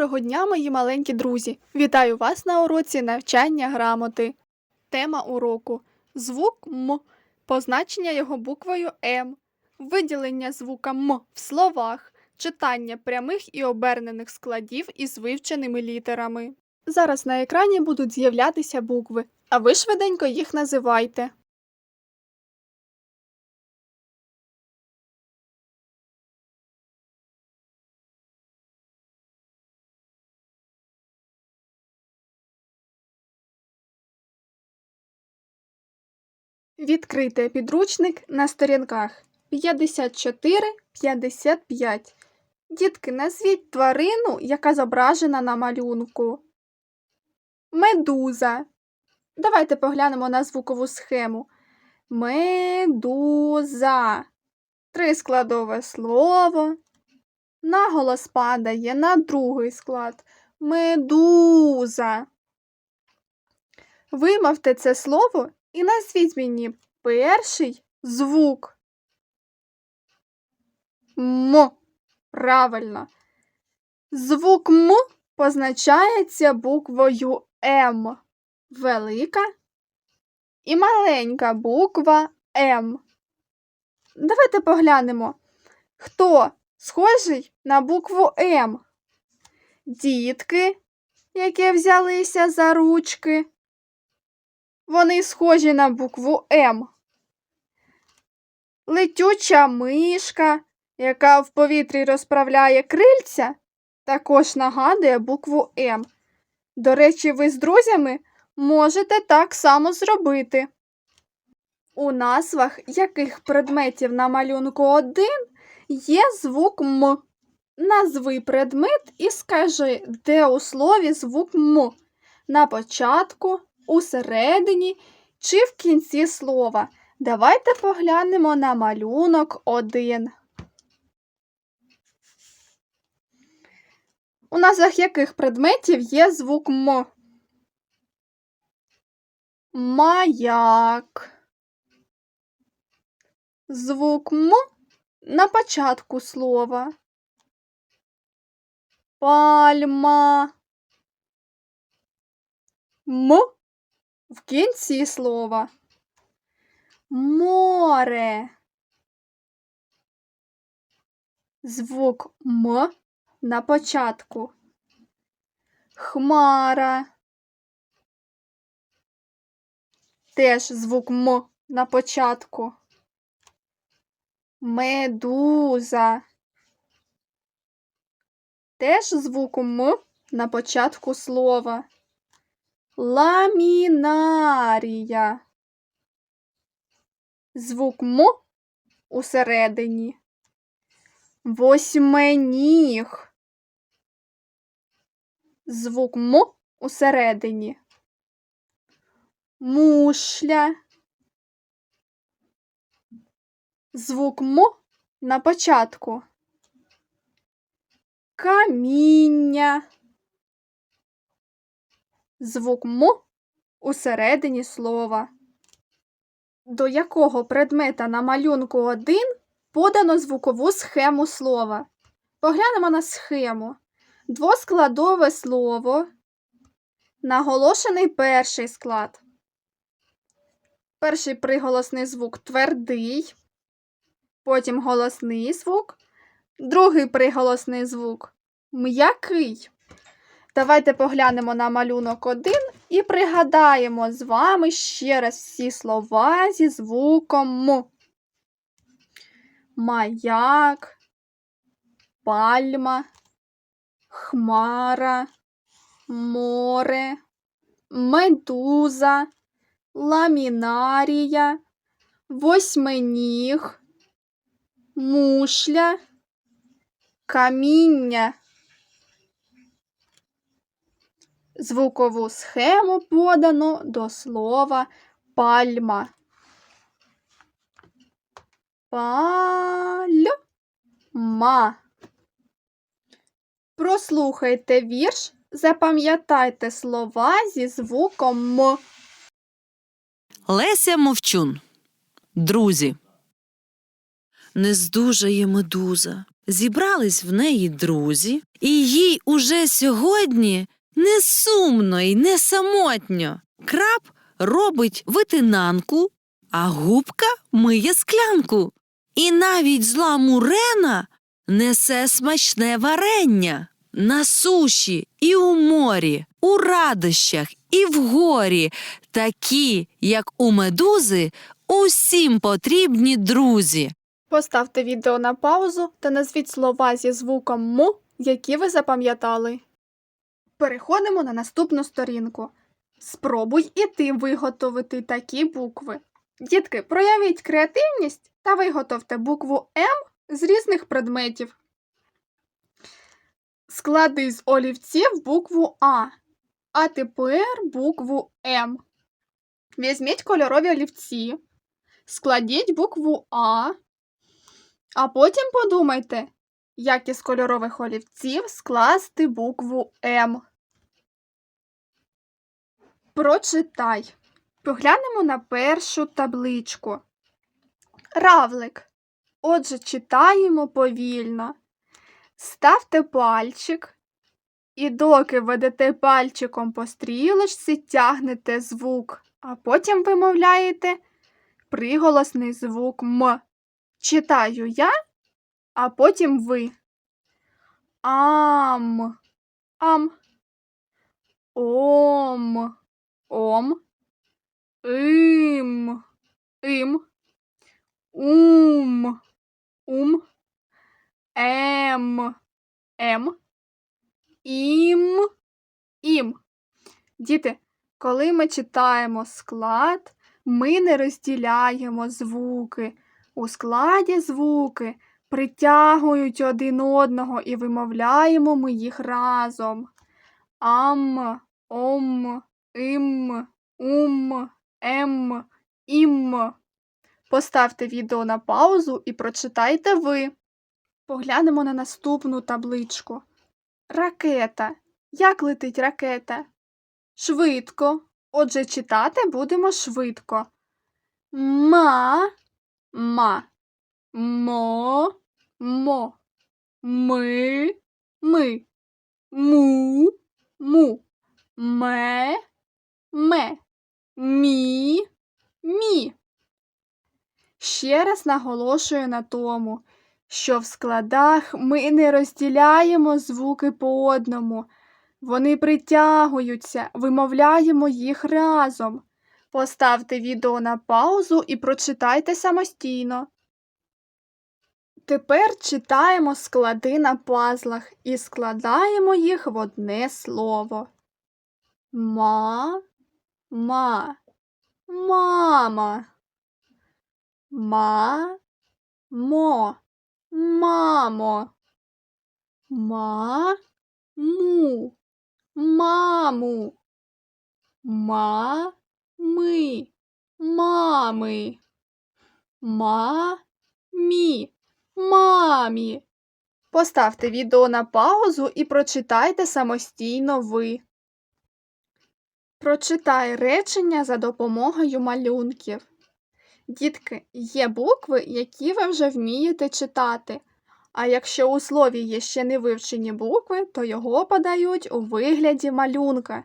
Доброго дня, мої маленькі друзі! Вітаю вас на уроці навчання грамоти. Тема уроку звук М, позначення його буквою М, виділення звука М в словах, читання прямих і обернених складів із вивченими літерами. Зараз на екрані будуть з'являтися букви, а ви швиденько їх називайте. Відкрийте підручник на сторінках 54-55. Дітки, назвіть тварину, яка зображена на малюнку. Медуза. Давайте поглянемо на звукову схему. Медуза. Трискладове слово. Наголос падає на другий склад. Медуза. Вимовте це слово і назвіть мені перший звук. М. Правильно. Звук М позначається буквою М. Велика і маленька буква М. Давайте поглянемо, хто схожий на букву М. Дітки, які взялися за ручки. Вони схожі на букву М. Летюча мишка, яка в повітрі розправляє крильця, також нагадує букву М. До речі, ви з друзями можете так само зробити. У назвах яких предметів на малюнку 1 є звук М. Назви предмет і скажи, де у слові звук М. На початку, у середині чи в кінці слова. Давайте поглянемо на малюнок 1. У назвах яких предметів є звук М? Маяк. Звук М на початку слова. Пальма. М в кінці слова. Море. Звук М на початку. Хмара. Теж звук М на початку. Медуза. Теж звук М на початку слова. Ламінарія. Звук М усередині. Восьменіг. Звук М усередині. Мушля. Звук М на початку. Каміння. Звук М усередині слова. До якого предмета на малюнку 1 подано звукову схему слова? Поглянемо на схему. Двоскладове слово. Наголошений перший склад. Перший приголосний звук твердий. Потім голосний звук. Другий приголосний звук м'який. Давайте поглянемо на малюнок 1 і пригадаємо з вами ще раз всі слова зі звуком М. Маяк, пальма, хмара, море, медуза, ламінарія, восьминіг, мушля, каміння. Звукову схему подано до слова пальма. Пальма. Прослухайте вірш, запам'ятайте слова зі звуком М. Леся Мовчун. Друзі. Не здужає медуза, Зібрались в неї друзі, і їй уже сьогодні не сумно й не самотньо. Краб робить витинанку, а губка миє склянку. І навіть зла мурена несе смачне варення на суші і у морі, у радощах і в горі, такі, як у медузи, усім потрібні друзі. Поставте відео на паузу та назвіть слова зі звуком М, які ви запам'ятали. Переходимо на наступну сторінку. Спробуй і ти виготовити такі букви. Дітки, проявіть креативність та виготовте букву М з різних предметів. Склади з олівців букву А. А тепер букву М. Візьміть кольорові олівці, складіть букву А, а потім подумайте, як із кольорових олівців скласти букву М. Прочитай. Поглянемо на першу табличку. Равлик. Отже, читаємо повільно. Ставте пальчик, і доки ведете пальчиком по стрілочці, тягнете звук, а потім вимовляєте приголосний звук М. Читаю я, а потім ви. Ам. Ам. Ом. Ом. Им. Им. Ум. Ум. Ем. Ем. Ім. Ім. Діти, коли ми читаємо склад, ми не розділяємо звуки. У складі звуки притягують один одного і вимовляємо ми їх разом. Ам, ом, ім, ум, ем, ім. Поставте відео на паузу і прочитайте ви. Поглянемо на наступну табличку. Ракета. Як летить ракета? Швидко. Отже, читати будемо швидко. Ма, ма, мо, мо, ми, ми, му, му, ме, ме, мі, мі. Ще раз наголошую на тому, що в складах ми не розділяємо звуки по одному. Вони притягуються, вимовляємо їх разом. Поставте відео на паузу і прочитайте самостійно. Тепер читаємо склади на пазлах і складаємо їх в одне слово. Ма, ма, мама. Ма, мо, мамо. Ма, му, маму. Ма, ми, мами. Ма, мі, мамі. Поставте відео на паузу і прочитайте самостійно ви. Прочитай речення за допомогою малюнків. Дітки, є букви, які ви вже вмієте читати. А якщо у слові є ще не вивчені букви, то його подають у вигляді малюнка.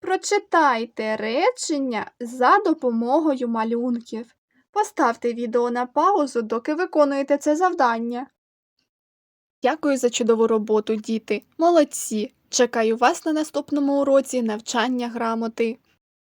Прочитайте речення за допомогою малюнків. Поставте відео на паузу, доки виконуєте це завдання. Дякую за чудову роботу, діти. Молодці! Чекаю вас на наступному уроці навчання грамоти.